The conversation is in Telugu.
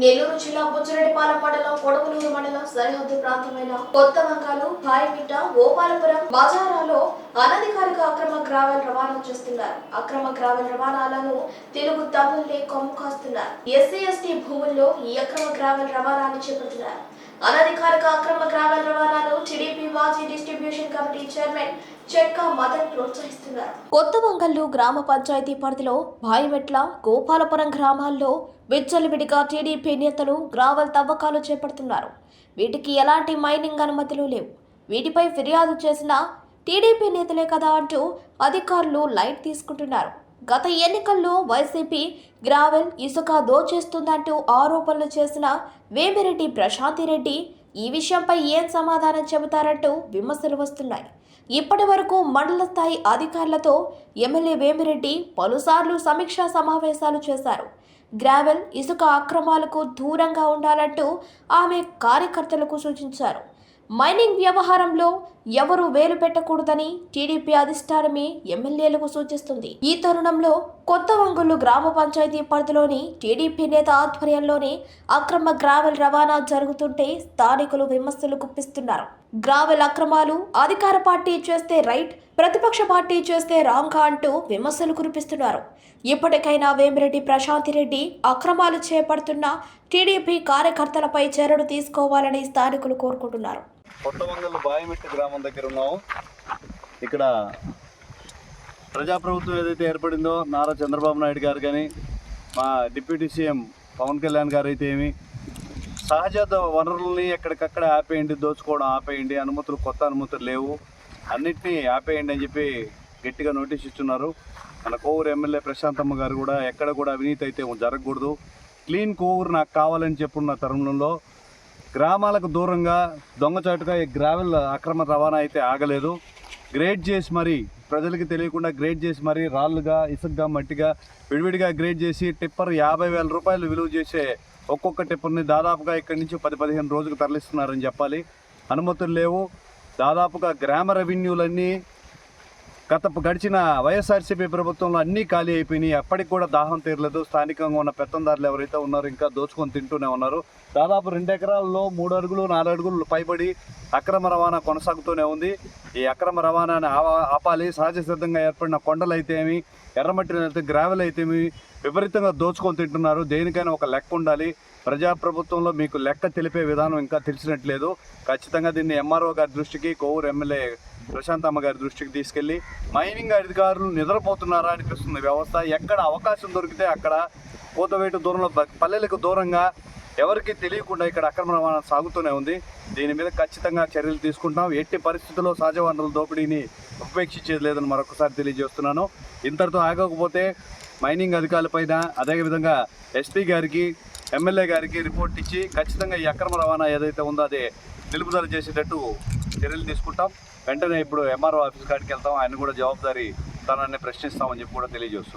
నెల్లూరు జిల్లా బుచ్చిరెడ్డిపాలెం మండలం కొడవలూరు మండలం సరిహద్దు ప్రాంతమైన కొత్త వంకాలు భాయమిట్ట గోపాలపురం బజారాలో అనధికారిక అక్రమ గ్రావెల్ రవాణా చేస్తున్నారు. అక్రమ గ్రావెల్ రవాణాలను తెలుగు తమిళే కొమ్ము కాస్తున్నారు ఎస్సీ ఎస్టీ భూముల్లో ఈ అక్రమ గ్రావెల్ రవాణాన్ని చేపడుతున్నారు. అనధికారిక అక్రమ గ్రావెల్ రవాణాను టీడీపీ మాజీ డిస్ట్రిబ్యూషన్ కమిటీ చైర్మన్ మదన్ ప్రోత్సహిస్తున్నారు. కొత్త వంగల్లు గ్రామ పంచాయతీ పరిధిలో భాయిమెట్ల గోపాలపురం గ్రామాల్లో విచ్చలవిడిగా టీడీపీ నేతలు గ్రావల్ తవ్వకాలు చేపడుతున్నారు. వీటికి ఎలాంటి మైనింగ్ అనుమతులు లేవు. వీటిపై ఫిర్యాదు చేసిన టీడీపీ నేతలే కదా అంటూ అధికారులు లైట్ తీసుకుంటున్నారు. గత ఎన్నికల్లో వైసీపీ గ్రావెల్ ఇసుక దోచేస్తుందంటూ ఆరోపణలు చేసిన వేమిరెడ్డి ప్రశాంతిరెడ్డి ఈ విషయంపై ఏం సమాధానం చెబుతారంటూ విమర్శలు వస్తున్నాయి. ఇప్పటి వరకు మండల స్థాయి అధికారులతో ఎమ్మెల్యే వేమిరెడ్డి పలుసార్లు సమీక్షా సమావేశాలు చేశారు. గ్రావెల్ ఇసుక అక్రమాలకు దూరంగా ఉండాలంటూ ఆమె కార్యకర్తలకు సూచించారు. మైనింగ్ వ్యవహారంలో ఎవరు వేలు పెట్టకూడదని టీడీపీ అధిష్టానమే ఎమ్మెల్యేలకు సూచిస్తుంది. ఈ తరుణంలో కొత్త వంగులు గ్రామ పంచాయతీ పరిధిలోని టీడీపీ నేత ఆధ్వర్యంలోనే అక్రమ గ్రావెల్ రవాణా జరుగుతుంటే స్థానికులు విమర్శలు గుప్పిస్తున్నారు. గ్రావెల్ అక్రమాలు అధికార పార్టీ చేస్తే రైట్ ప్రతిపక్ష పార్టీ చేస్తే రాంగ్ అంటూ విమర్శలు కురిపిస్తున్నారు. ఇప్పటికైనా వేమిరెడ్డి ప్రశాంతి రెడ్డి అక్రమాలు చేపడుతున్న టీడీపీ కార్యకర్తలపై చర్యలు తీసుకోవాలని స్థానికులు కోరుకుంటున్నారు. కొత్తవంగల్ వంగలు గ్రామం దగ్గర ఉన్నాము. ఇక్కడ ప్రజాప్రభుత్వం ఏదైతే ఏర్పడిందో నారా చంద్రబాబు నాయుడు గారు కానీ మా డిప్యూటీ సీఎం పవన్ కళ్యాణ్ గారు అయితే ఏమి సహజ వనరుల్ని ఎక్కడికక్కడ ఆపేయండి దోచుకోవడం ఆపేయండి అనుమతులు కొత్త అనుమతులు లేవు. అన్నిటినీ ఆపేయండి అని చెప్పి గట్టిగా నోటీస్ ఇస్తున్నారు. మన కోవూరు ఎమ్మెల్యే ప్రశాంతమ్మ గారు కూడా ఎక్కడ కూడా అవినీతి అయితే జరగకూడదు. క్లీన్ కోవూరు నాకు కావాలని చెప్పున్న తరుణంలో గ్రామాలకు దూరంగా దొంగచాటుగా ఈ గ్రావెల్ అక్రమ రవాణా అయితే ఆగలేదు. గ్రేడ్ చేసి మరి ప్రజలకి తెలియకుండా గ్రేడ్ చేసి మరి రాళ్ళుగా ఇసుగ్గా మట్టిగా విడివిడిగా గ్రేడ్ చేసి టిప్పర్ యాభై వేల రూపాయలు విలువ చేసే ఒక్కొక్క టిప్పర్ని దాదాపుగా ఇక్కడి నుంచి పది పదిహేను రోజులకు తరలిస్తున్నారని చెప్పాలి. అనుమతులు లేవు. దాదాపుగా గ్రామ రెవెన్యూలన్నీ గత గడిచిన వైఎస్ఆర్సీపీ ప్రభుత్వంలో అన్నీ ఖాళీ అయిపోయినాయి. ఎప్పటికి కూడా దాహం తీరలేదు. స్థానికంగా ఉన్న పెత్తందారులు ఎవరైతే ఉన్నారో ఇంకా దోచుకొని తింటూనే ఉన్నారు. దాదాపు రెండు ఎకరాల్లో మూడు అడుగులు నాలుగు అడుగులు పైబడి అక్రమ రవాణా కొనసాగుతూనే ఉంది. ఈ అక్రమ రవాణాని ఆపాలి. సహజ సిద్ధంగా ఏర్పడిన కొండలు అయితేమి ఎర్రమట్టి అయితే గ్రావెల్ అయితేమి విపరీతంగా దోచుకొని తింటున్నారు. దేనికైనా ఒక లెక్క ఉండాలి. ప్రజాప్రభుత్వంలో మీకు లెక్క తెలిపే విధానం ఇంకా తెలిసినట్లేదు. ఖచ్చితంగా దీన్ని ఎంఆర్ఓ గారి దృష్టికి కోవూరు ఎమ్మెల్యే ప్రశాంతమ్మ గారి దృష్టికి తీసుకెళ్ళి మైనింగ్ అధికారులు నిద్రపోతున్నారా? అనిపిస్తుంది వ్యవస్థ ఎక్కడ అవకాశం దొరికితే అక్కడ కోతవేటు దూరంలో పల్లెలకు దూరంగా ఎవరికి తెలియకుండా ఇక్కడ అక్రమ రవాణా సాగుతూనే ఉంది. దీని మీద ఖచ్చితంగా చర్యలు తీసుకుంటాం ఎట్టి పరిస్థితుల్లో సహజ వనరుల దోపిడీని ఉపేక్షించేది లేదని మరొకసారి తెలియజేస్తున్నాను. ఇంతటితో ఆగకపోతే మైనింగ్ అధికారులపైన అదేవిధంగా ఎస్పీ గారికి ఎమ్మెల్యే గారికి రిపోర్ట్ ఇచ్చి ఖచ్చితంగా ఈ అక్రమ రవాణా ఏదైతే ఉందో అది నిలుపుదల చేసేటట్టు చర్యలు తీసుకుంటాం. వెంటనే ఇప్పుడు ఎంఆర్ఓ ఆఫీస్ కాడికి వెళ్తాం. ఆయన కూడా జవాబుదారీ తనని ప్రశ్నిస్తామని చెప్పి కూడా తెలియజేస్తున్నాం.